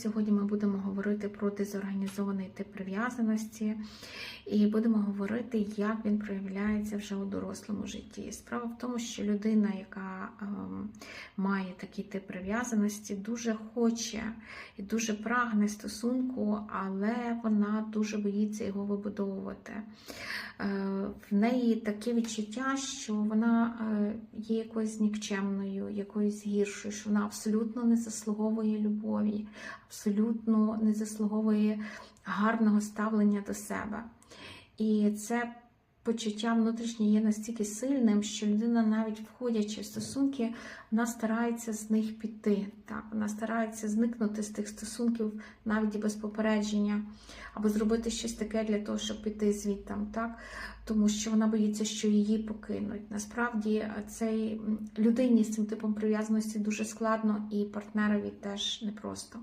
Сьогодні ми будемо говорити про дезорганізований тип прив'язаності і будемо говорити, як він проявляється вже у дорослому житті. Справа в тому, що людина, яка ем, має такий тип прив'язаності, дуже хоче і дуже прагне стосунку, але вона дуже боїться його вибудовувати. Е, В неї таке відчуття, що вона е, є якоюсь нікчемною, якоюсь гіршою, що вона абсолютно не заслуговує любові, абсолютно не заслуговує гарного ставлення до себе. І це почуття внутрішнє є настільки сильним, що людина, навіть входячи в стосунки, вона старається з них піти. Так? Вона старається зникнути з тих стосунків навіть і без попередження, або зробити щось таке для того, щоб піти звідтам, так? тому що вона боїться, що її покинуть. Насправді цей людині з цим типом прив'язаності дуже складно, і партнерові теж непросто.